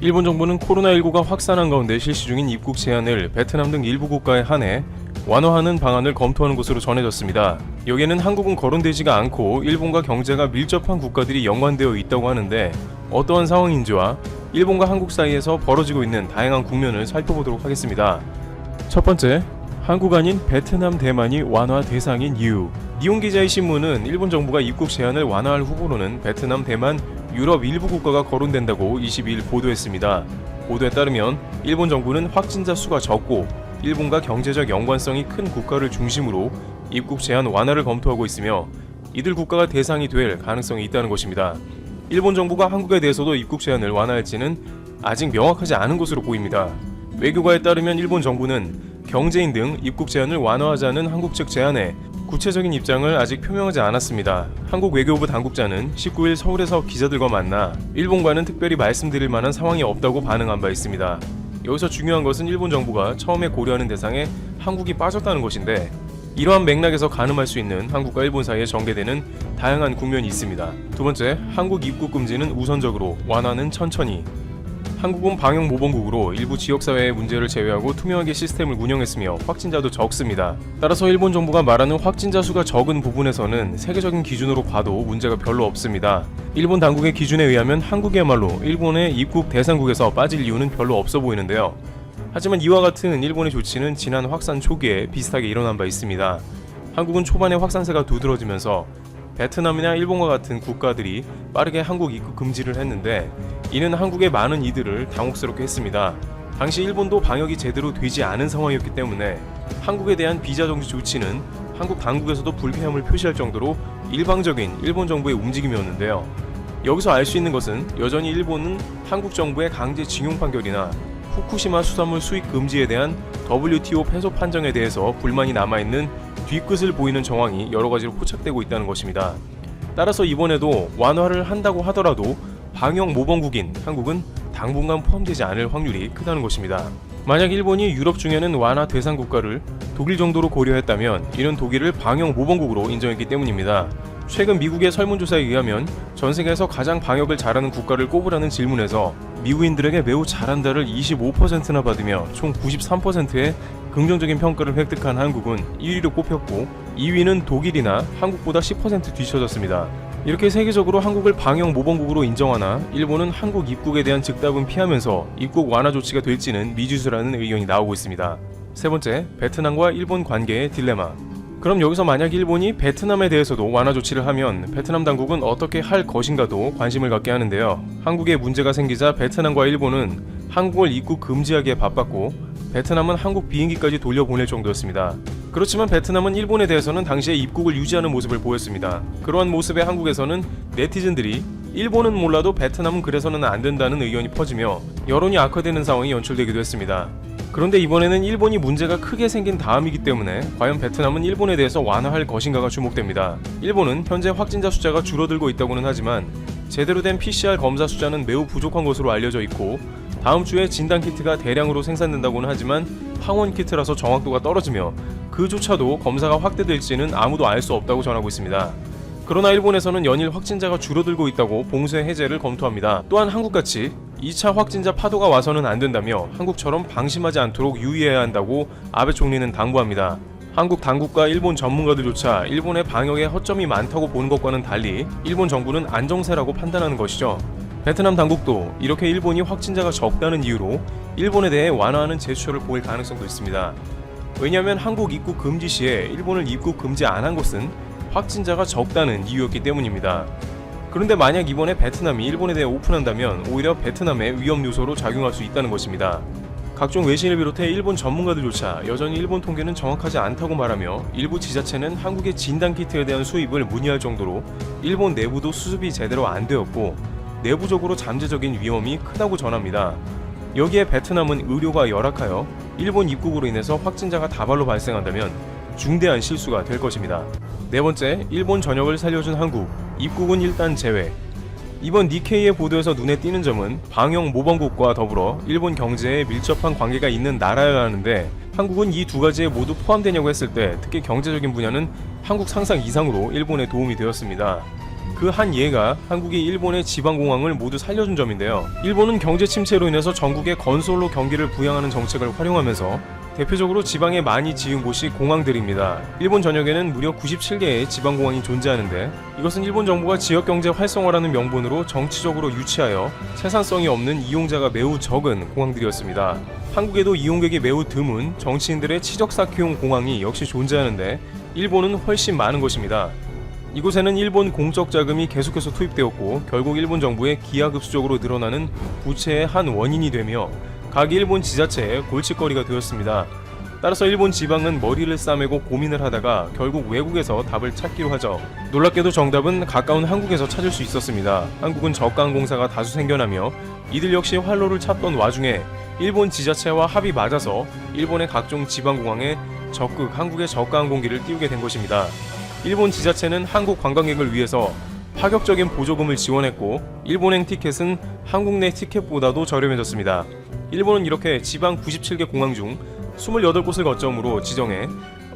일본 정부는 코로나19가 확산한 가운데 실시 중인 입국 제한을 베트남 등 일부 국가에 한해 완화하는 방안을 검토하는 것으로 전해졌습니다. 여기에는 한국은 거론되지가 않고 일본과 경제가 밀접한 국가들이 연관되어 있다고 하는데 어떠한 상황인지와 일본과 한국 사이에서 벌어지고 있는 다양한 국면을 살펴보도록 하겠습니다. 첫 번째, 한국 아닌 베트남 대만이 완화 대상인 이유. 니온 기자의 신문은 일본 정부가 입국 제한을 완화할 후보로는 베트남, 대만, 유럽 일부 국가가 거론된다고 22일 보도했습니다. 보도에 따르면 일본 정부는 확진자 수가 적고 일본과 경제적 연관성이 큰 국가를 중심으로 입국 제한 완화를 검토하고 있으며 이들 국가가 대상이 될 가능성이 있다는 것입니다. 일본 정부가 한국에 대해서도 입국 제한을 완화할지는 아직 명확하지 않은 것으로 보입니다. 외교가에 따르면 일본 정부는 경제인 등 입국 제한을 완화하자는 한국 측 제안에 구체적인 입장을 아직 표명하지 않았습니다. 한국 외교부 당국자는 19일 서울에서 기자들과 만나 일본과는 특별히 말씀드릴 만한 상황이 없다고 반응한 바 있습니다. 여기서 중요한 것은 일본 정부가 처음에 고려하는 대상에 한국이 빠졌다는 것인데 이러한 맥락에서 가늠할 수 있는 한국과 일본 사이에 전개되는 다양한 국면이 있습니다. 두 번째, 한국 입국 금지는 우선적으로 완화는 천천히 한국은 방역 모범국으로 일부 지역사회의 문제를 제외하고 투명하게 시스템을 운영했으며 확진자도 적습니다. 따라서 일본 정부가 말하는 확진자 수가 적은 부분에서는 세계적인 기준으로 봐도 문제가 별로 없습니다. 일본 당국의 기준에 의하면 한국이야말로 일본의 입국 대상국에서 빠질 이유는 별로 없어 보이는데요. 하지만 이와 같은 일본의 조치는 지난 확산 초기에 비슷하게 일어난 바 있습니다. 한국은 초반에 확산세가 두드러지면서 베트남이나 일본과 같은 국가들이 빠르게 한국 입국 금지를 했는데 이는 한국의 많은 이들을 당혹스럽게 했습니다. 당시 일본도 방역이 제대로 되지 않은 상황이었기 때문에 한국에 대한 비자 정지 조치는 한국 당국에서도 불쾌함을 표시할 정도로 일방적인 일본 정부의 움직임이었는데요. 여기서 알 수 있는 것은 여전히 일본은 한국 정부의 강제 징용 판결이나 후쿠시마 수산물 수입 금지에 대한 WTO 패소 판정에 대해서 불만이 남아있는 뒤끝을 보이는 정황이 여러 가지로 포착되고 있다는 것입니다. 따라서 이번에도 완화를 한다고 하더라도 방역 모범국인 한국은 당분간 포함되지 않을 확률이 크다는 것입니다. 만약 일본이 유럽 중에는 완화 대상 국가를 독일 정도로 고려했다면 이는 독일을 방역 모범국으로 인정했기 때문입니다. 최근 미국의 설문조사에 의하면 전 세계에서 가장 방역을 잘하는 국가를 꼽으라는 질문에서 미국인들에게 매우 잘한다를 25%나 받으며 총 93%의 긍정적인 평가를 획득한 한국은 1위로 꼽혔고 2위는 독일이나 한국보다 10% 뒤처졌습니다. 이렇게 세계적으로 한국을 방역 모범국으로 인정하나 일본은 한국 입국에 대한 즉답은 피하면서 입국 완화 조치가 될지는 미지수라는 의견이 나오고 있습니다. 세 번째, 베트남과 일본 관계의 딜레마. 그럼 여기서 만약 일본이 베트남에 대해서도 완화 조치를 하면 베트남 당국은 어떻게 할 것인가도 관심을 갖게 하는데요. 한국에 문제가 생기자 베트남과 일본은 한국을 입국 금지하기에 바빴고 베트남은 한국 비행기까지 돌려보낼 정도였습니다. 그렇지만 베트남은 일본에 대해서는 당시에 입국을 유지하는 모습을 보였습니다. 그러한 모습에 한국에서는 네티즌들이 일본은 몰라도 베트남은 그래서는 안 된다는 의견이 퍼지며 여론이 악화되는 상황이 연출되기도 했습니다. 그런데 이번에는 일본이 문제가 크게 생긴 다음이기 때문에 과연 베트남은 일본에 대해서 완화할 것인가가 주목됩니다. 일본은 현재 확진자 숫자가 줄어들고 있다고는 하지만 제대로 된 PCR 검사 숫자는 매우 부족한 것으로 알려져 있고 다음 주에 진단 키트가 대량으로 생산된다고는 하지만 항원 키트라서 정확도가 떨어지며 그조차도 검사가 확대될지는 아무도 알 수 없다고 전하고 있습니다. 그러나 일본에서는 연일 확진자가 줄어들고 있다고 봉쇄 해제를 검토합니다. 또한 한국같이 2차 확진자 파도가 와서는 안 된다며 한국처럼 방심하지 않도록 유의해야 한다고 아베 총리는 당부합니다. 한국 당국과 일본 전문가들조차 일본의 방역에 허점이 많다고 보는 것과는 달리 일본 정부는 안정세라고 판단하는 것이죠. 베트남 당국도 이렇게 일본이 확진자가 적다는 이유로 일본에 대해 완화하는 제스처를 보일 가능성도 있습니다. 왜냐하면 한국 입국 금지 시에 일본을 입국 금지 안 한 것은 확진자가 적다는 이유였기 때문입니다. 그런데 만약 이번에 베트남이 일본에 대해 오픈한다면 오히려 베트남의 위험 요소로 작용할 수 있다는 것입니다. 각종 외신을 비롯해 일본 전문가들조차 여전히 일본 통계는 정확하지 않다고 말하며 일부 지자체는 한국의 진단 키트에 대한 수입을 문의할 정도로 일본 내부도 수습이 제대로 안 되었고 내부적으로 잠재적인 위험이 크다고 전합니다. 여기에 베트남은 의료가 열악하여 일본 입국으로 인해서 확진자가 다발로 발생한다면 중대한 실수가 될 것입니다. 네 번째, 일본 전역을 살려준 한국. 입국은 일단 제외. 이번 니케이의 보도에서 눈에 띄는 점은 방역 모범국과 더불어 일본 경제에 밀접한 관계가 있는 나라여야 하는데 한국은 이 두 가지에 모두 포함되냐고 했을 때 특히 경제적인 분야는 한국 상상 이상으로 일본에 도움이 되었습니다. 그 한 예가 한국이 일본의 지방공항을 모두 살려준 점인데요. 일본은 경제 침체로 인해서 전국에 건설로 경기를 부양하는 정책을 활용하면서 대표적으로 지방에 많이 지은 곳이 공항들입니다. 일본 전역에는 무려 97개의 지방공항이 존재하는데 이것은 일본 정부가 지역경제 활성화라는 명분으로 정치적으로 유치하여 생산성이 없는 이용자가 매우 적은 공항들이었습니다. 한국에도 이용객이 매우 드문 정치인들의 치적 쌓기용 공항이 역시 존재하는데 일본은 훨씬 많은 것입니다. 이곳에는 일본 공적 자금이 계속해서 투입되었고 결국 일본 정부의 기하급수적으로 늘어나는 부채의 한 원인이 되며 각 일본 지자체의 골칫거리가 되었습니다. 따라서 일본 지방은 머리를 싸매고 고민을 하다가 결국 외국에서 답을 찾기로 하죠. 놀랍게도 정답은 가까운 한국에서 찾을 수 있었습니다. 한국은 저가항공사가 다수 생겨나며 이들 역시 활로를 찾던 와중에 일본 지자체와 합이 맞아서 일본의 각종 지방공항에 적극 한국의 저가항공기를 띄우게 된 것입니다. 일본 지자체는 한국 관광객을 위해서 파격적인 보조금을 지원했고 일본행 티켓은 한국 내 티켓보다도 저렴해졌습니다. 일본은 이렇게 지방 97개 공항 중 28곳을 거점으로 지정해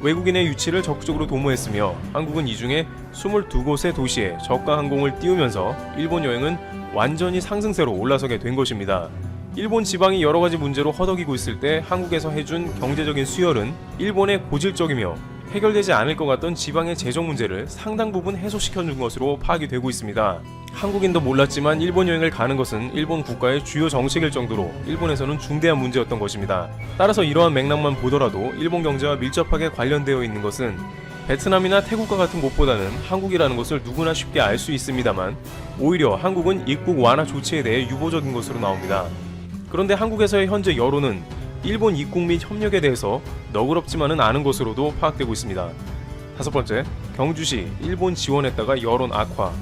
외국인의 유치를 적극적으로 도모했으며 한국은 이 중에 22곳의 도시에 저가 항공을 띄우면서 일본 여행은 완전히 상승세로 올라서게 된 것입니다. 일본 지방이 여러 가지 문제로 허덕이고 있을 때 한국에서 해준 경제적인 수혈은 일본의 고질적이며 해결되지 않을 것 같던 지방의 재정 문제를 상당 부분 해소시켜 준 것으로 파악이 되고 있습니다. 한국인도 몰랐지만 일본 여행을 가는 것은 일본 국가의 주요 정책일 정도로 일본에서는 중대한 문제였던 것입니다. 따라서 이러한 맥락만 보더라도 일본 경제와 밀접하게 관련되어 있는 것은 베트남이나 태국과 같은 곳보다는 한국이라는 것을 누구나 쉽게 알 수 있습니다만 오히려 한국은 입국 완화 조치에 대해 유보적인 것으로 나옵니다. 그런데 한국에서의 현재 여론은 일본 입국 및 협력에 대해서 너그럽지만은 않은 것으로도 파악되고 있습니다. 다섯 번째, 경주시 일본 지원했다가 여론 악화.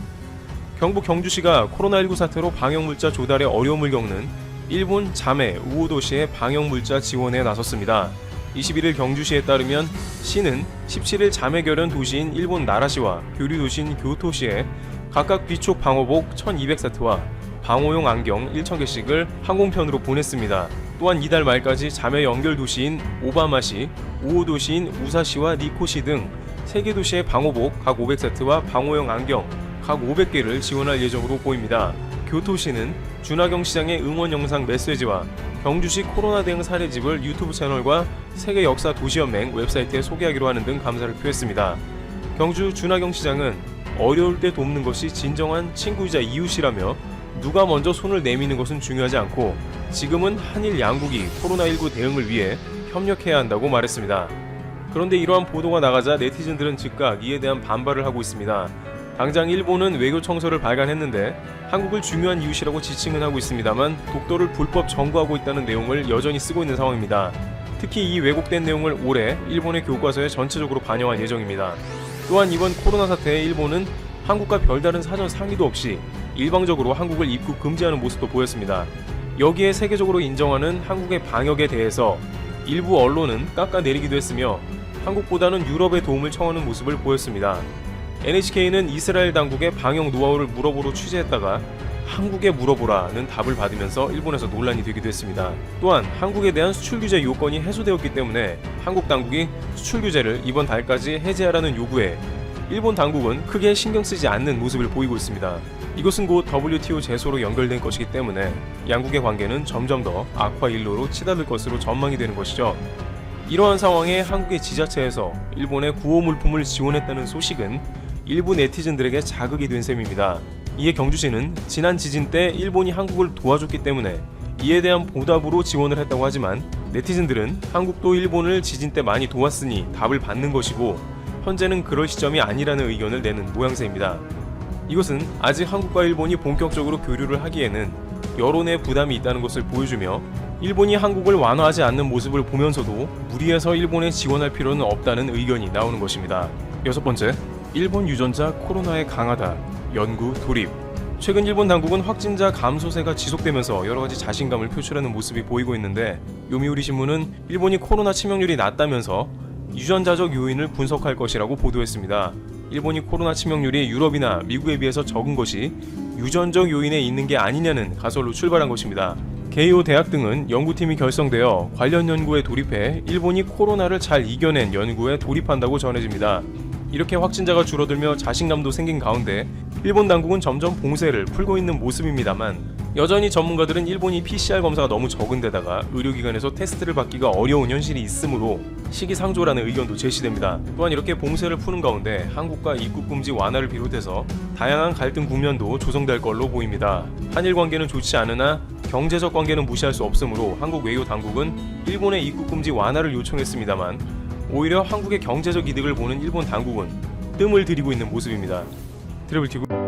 경북 경주시가 코로나19 사태로 방역 물자 조달에 어려움을 겪는 일본 자메 우호 도시의 방역 물자 지원에 나섰습니다. 21일 경주시에 따르면 시는 17일 자매 결연 도시인 일본 나라시와 교류 도시인 교토시에 각각 비촉 방호복 1,200세트와 방호용 안경 1,000개씩을 항공편으로 보냈습니다. 또한 이달 말까지 자매 연결 도시인 오바마시, 우호 도시인 우사시와 니코시 등 3개 도시의 방호복 각 500세트와 방호용 안경 각 500개를 지원할 예정으로 보입니다. 교토시는 준하경 시장의 응원 영상 메시지와 경주시 코로나 대응 사례집을 유튜브 채널과 세계 역사 도시연맹 웹사이트에 소개하기로 하는 등 감사를 표했습니다. 경주 준하경 시장은 어려울 때 돕는 것이 진정한 친구이자 이웃이라며 누가 먼저 손을 내미는 것은 중요하지 않고 지금은 한일 양국이 코로나19 대응을 위해 협력해야 한다고 말했습니다. 그런데 이러한 보도가 나가자 네티즌들은 즉각 이에 대한 반발을 하고 있습니다. 당장 일본은 외교 청소를 발간했는데 한국을 중요한 이웃이라고 지칭은 하고 있습니다만 독도를 불법 점거하고 있다는 내용을 여전히 쓰고 있는 상황입니다. 특히 이 왜곡된 내용을 올해 일본의 교과서에 전체적으로 반영할 예정입니다. 또한 이번 코로나 사태에 일본은 한국과 별다른 사전 상의도 없이 일방적으로 한국을 입국 금지하는 모습도 보였습니다. 여기에 세계적으로 인정하는 한국의 방역에 대해서 일부 언론은 깎아내리기도 했으며 한국보다는 유럽의 도움을 청하는 모습을 보였습니다. NHK는 이스라엘 당국의 방역 노하우를 물어보러 취재했다가 한국에 물어보라는 답을 받으면서 일본에서 논란이 되기도 했습니다. 또한 한국에 대한 수출 규제 요건이 해소되었기 때문에 한국 당국이 수출 규제를 이번 달까지 해제하라는 요구에 일본 당국은 크게 신경 쓰지 않는 모습을 보이고 있습니다. 이것은 곧 WTO 제소로 연결된 것이기 때문에 양국의 관계는 점점 더 악화 일로로 치닫을 것으로 전망이 되는 것이죠. 이러한 상황에 한국의 지자체에서 일본의 구호 물품을 지원했다는 소식은 일부 네티즌들에게 자극이 된 셈입니다. 이에 경주시는 지난 지진 때 일본이 한국을 도와줬기 때문에 이에 대한 보답으로 지원을 했다고 하지만 네티즌들은 한국도 일본을 지진 때 많이 도왔으니 답을 받는 것이고 현재는 그럴 시점이 아니라는 의견을 내는 모양새입니다. 이것은 아직 한국과 일본이 본격적으로 교류를 하기에는 여론의 부담이 있다는 것을 보여주며 일본이 한국을 완화하지 않는 모습을 보면서도 무리해서 일본에 지원할 필요는 없다는 의견이 나오는 것입니다. 여섯 번째, 일본 유전자 코로나에 강하다. 연구 돌입. 최근 일본 당국은 확진자 감소세가 지속되면서 여러 가지 자신감을 표출하는 모습이 보이고 있는데 요미우리 신문은 일본이 코로나 치명률이 낮다면서 유전자적 요인을 분석할 것이라고 보도했습니다. 일본이 코로나 치명률이 유럽이나 미국에 비해서 적은 것이 유전적 요인에 있는 게 아니냐는 가설로 출발한 것입니다. 게이오 대학 등은 연구팀이 결성되어 관련 연구에 돌입해 일본이 코로나를 잘 이겨낸 연구에 돌입한다고 전해집니다. 이렇게 확진자가 줄어들며 자신감도 생긴 가운데 일본 당국은 점점 봉쇄를 풀고 있는 모습입니다만 여전히 전문가들은 일본이 PCR 검사가 너무 적은 데다가 의료기관에서 테스트를 받기가 어려운 현실이 있으므로 시기상조라는 의견도 제시됩니다. 또한 이렇게 봉쇄를 푸는 가운데 한국과 입국 금지 완화를 비롯해서 다양한 갈등 국면도 조성될 걸로 보입니다. 한일 관계는 좋지 않으나 경제적 관계는 무시할 수 없으므로 한국 외교 당국은 일본의 입국 금지 완화를 요청했습니다만 오히려 한국의 경제적 이득을 보는 일본 당국은 뜸을 들이고 있는 모습입니다. 트래블티브